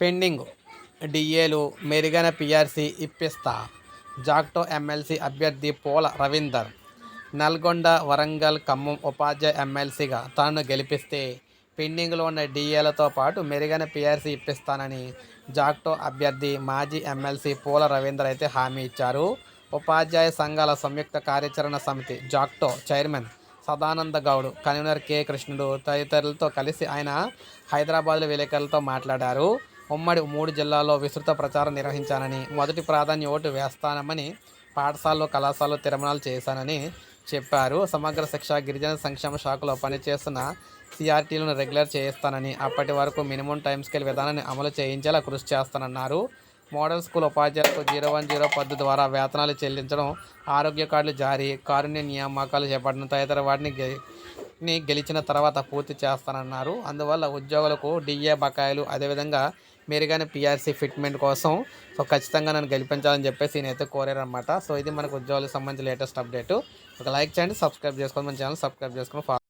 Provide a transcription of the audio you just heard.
Pending. డిఏలు మెరుగైన PRC ఇప్పిస్తా. జాక్టో ఎమ్మెల్సీ అభ్యర్థి పోల రవీందర్. నల్గొండ వరంగల్ ఖమ్మం ఉపాధ్యాయ ఎమ్మెల్సీగా తనను గెలిపిస్తే పెండింగ్లో ఉన్న డిఏలతో పాటు మెరుగైన పిఆర్సీ ఇప్పిస్తానని జాక్టో అభ్యర్థి మాజీ ఎమ్మెల్సీ పూల రవీందర్ అయితే హామీ ఇచ్చారు. ఉపాధ్యాయ సంఘాల సంయుక్త కార్యాచరణ సమితి JACTO chairman Sadananda Goud convener K Krishnudu తదితరులతో కలిసి ఆయన హైదరాబాద్లో విలేకరులతో మాట్లాడారు. ఉమ్మడి మూడు జిల్లాల్లో విస్తృత ప్రచారం నిర్వహించానని మొదటి ప్రాధాన్య ఓటు వేస్తానమని పాఠశాలలో కళాశాలలో తిరుమణాలు చేశానని చెప్పారు. సమగ్ర శిక్ష గిరిజన సంక్షేమ శాఖలో పనిచేస్తున్న సిఆర్టీలను రెగ్యులర్ చేయిస్తానని అప్పటి వరకు మినిమం టైం స్కేల్ విధానాన్ని అమలు చేయించేలా కృషి చేస్తానన్నారు. మోడల్ స్కూల్ ఉపాధ్యాయులకు జీరో వన్ జీరో పద్ధతి ద్వారా వేతనాలు చెల్లించడం ఆరోగ్య కార్డులు జారీ కారుణ్య నియామకాలు చేపట్టడం తదితర వాటిని ని గెలిచిన తర్వాత పూర్తి చేస్తానన్నారు. అందువల్ల ఉద్యోగులకు డిఏ బకాయిలు అదేవిధంగా మెరుగైన పిఆర్సీ ఫిట్మెంట్ కోసం సో ఖచ్చితంగా నన్ను గెలిపించాలని చెప్పేసి నేనైతే కోరారనమాట సో ఇది మనకు ఉద్యోగులకు సంబంధించి లేటెస్ట్ అప్డేట్. ఒక లైక్ చేయండి సబ్స్క్రైబ్ చేసుకోండి మన ఛానల్ సబ్స్క్రైబ్ చేసుకొని